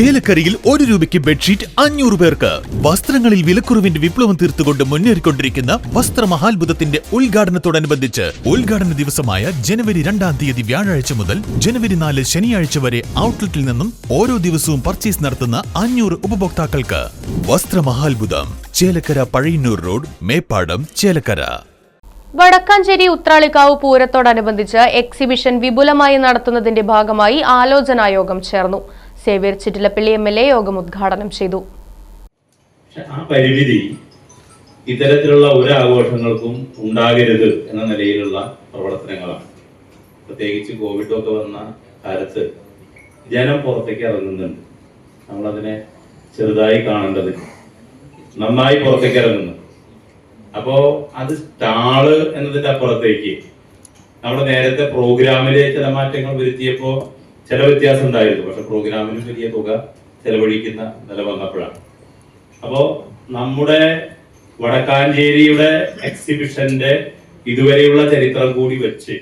ചേലക്കരയിൽ ഒരു രൂപയ്ക്ക് ബെഡ്ഷീറ്റ് അഞ്ഞൂറ് പേർക്ക്. വസ്ത്രങ്ങളിൽ വിലക്കുറവിന്റെ വിപ്ലവം തീർത്തുകൊണ്ട് മുന്നേറിക്കൊണ്ടിരിക്കുന്ന വസ്ത്രമഹാത്ഭുതത്തിന്റെ ഉദ്ഘാടനത്തോടനുബന്ധിച്ച് ഉദ്ഘാടന ദിവസമായ ജനുവരി രണ്ടാം തീയതി വ്യാഴാഴ്ച മുതൽ ജനുവരി നാല് ശനിയാഴ്ച വരെ ഔട്ട്ലെറ്റിൽ നിന്നും ഓരോ ദിവസവും പർച്ചേസ് നടത്തുന്ന അഞ്ഞൂറ് ഉപഭോക്താക്കൾക്ക്. വസ്ത്രമഹാത്ഭുതം ചേലക്കര പഴയന്നൂർ റോഡ് മേപ്പാടം ചേലക്കര. വടക്കാഞ്ചേരി ഉത്രാളിക്കാവ് പൂരത്തോടനുബന്ധിച്ച് എക്സിബിഷൻ വിപുലമായി നടത്തുന്നതിന്റെ ഭാഗമായി ആലോചനായോഗം ചേർന്നു. Xavier Chittilappally M L A യോഗം ഉദ്ഘാടനം ചെയ്തു. ഇത്തരത്തിലുള്ള ഒരു ആഘോഷങ്ങൾക്കും ഉണ്ടാകരുത് എന്ന നിലയിലുള്ള പ്രവർത്തനങ്ങളാണ്. പ്രത്യേകിച്ച് കോവിഡൊക്കെ വന്ന കാലത്ത് ജനം പുറത്തേക്ക് ഇറങ്ങുന്നുണ്ട്. നമ്മളതിനെ ചെറുതായി കാണേണ്ടത് നന്നായി പുറത്തേക്ക് ഇറങ്ങുന്നു. അപ്പോ അത് സ്റ്റാൾ എന്നതിന്റെ അപ്പുറത്തേക്ക്. നമ്മൾ നേരത്തെ പ്രോഗ്രാമിലെ ചില മാറ്റങ്ങൾ വരുത്തിയപ്പോ ചില വ്യത്യാസം ഉണ്ടായിരുന്നു. പക്ഷെ പ്രോഗ്രാമിന് വലിയ തുക ചെലവഴിക്കുന്ന നില വന്നപ്പോഴാണ്. അപ്പോ നമ്മുടെ വടക്കാഞ്ചേരിയുടെ എക്സിബിഷന്റെ ഇതുവരെയുള്ള ചരിത്രം കൂടി വെച്ച്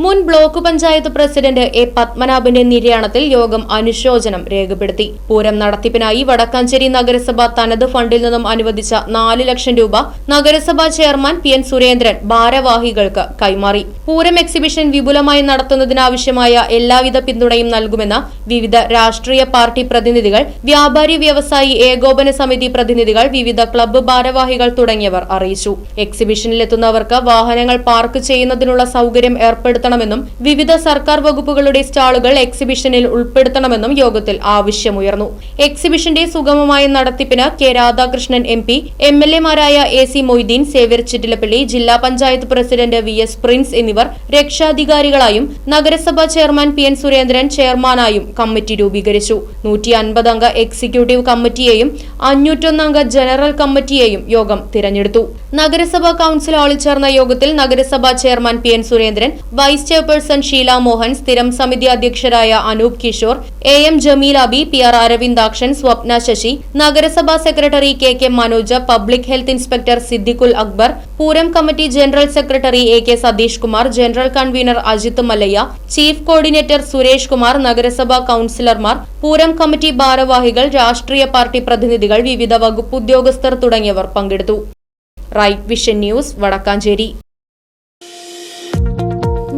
മുൻ ബ്ലോക്ക് പഞ്ചായത്ത് പ്രസിഡന്റ് എ പത്മനാഭന്റെ നിര്യാണത്തിൽ യോഗം അനുശോചനം രേഖപ്പെടുത്തി. പൂരം നടത്തിപ്പിനായി വടക്കാഞ്ചേരി നഗരസഭ തനത് ഫണ്ടിൽ നിന്നും അനുവദിച്ച നാല് ലക്ഷം രൂപ നഗരസഭാ ചെയർമാൻ പി എൻ സുരേന്ദ്രൻ ഭാരവാഹികൾക്ക് കൈമാറി. പൂരം എക്സിബിഷൻ വിപുലമായി നടത്തുന്നതിനാവശ്യമായ എല്ലാവിധ പിന്തുണയും നൽകുമെന്ന് വിവിധ രാഷ്ട്രീയ പാർട്ടി പ്രതിനിധികൾ വ്യാപാരി വ്യവസായി ഏകോപന സമിതി പ്രതിനിധികൾ വിവിധ ക്ലബ്ബ് ഭാരവാഹികൾ തുടങ്ങിയവർ അറിയിച്ചു. എക്സിബിഷനിലെത്തുന്നവർക്ക് വാഹനങ്ങൾ പാർക്ക് ചെയ്യുന്നതിനുള്ള സൗകര്യം ഏർപ്പെടുത്തണമെന്നും വിവിധ സർക്കാർ വകുപ്പുകളുടെ സ്റ്റാളുകൾ എക്സിബിഷനിൽ ഉൾപ്പെടുത്തണമെന്നും യോഗത്തിൽ ആവശ്യമുയർന്നു. എക്സിബിഷന്റെ സുഗമമായ നടത്തിപ്പിന് K Radhakrishnan M P M L എമാരായ A C Moideen Xavier Chittilappilly ജില്ലാ panchayat president V S Prince എന്നിവർ രക്ഷാധികാരികളായും നഗരസഭാ ചെയർമാൻ പി എൻ സുരേന്ദ്രൻ ചെയർമാനായും കമ്മിറ്റി രൂപീകരിച്ചു. നൂറ്റി അൻപത് അംഗ എക്സിക്യൂട്ടീവ് കമ്മിറ്റിയെയും അഞ്ഞൂറ്റൊന്നംഗ ജനറൽ കമ്മിറ്റിയെയും യോഗം തിരഞ്ഞെടുത്തു. നഗരസഭാ കൌൺസിൽ ഹാളിൽ ചേർന്ന യോഗത്തിൽ നഗരസഭാ chairman P N Surendran vice chairperson Sheela Mohan സ്ഥിരം സമിതി അധ്യക്ഷരായ Anoop Kishore A M Jameel Abi P R Aravindakshan Swapna Sasi നഗരസഭാ secretary K K Manoj public health inspector Siddiqul Akbar Pooram committee general secretary A K Satheesh Kumar general convener Ajith Mallayya chief coordinator Suresh Kumar നഗരസഭാ കൌൺസിലർമാർ Pooram committee ഭാരവാഹികൾ രാഷ്ട്രീയ party പ്രതിനിധികൾ വിവിധ വകുപ്പ് ഉദ്യോഗസ്ഥർ തുടങ്ങിയവർ പങ്കെടുത്തു. Right Vision News Vadakkanchery.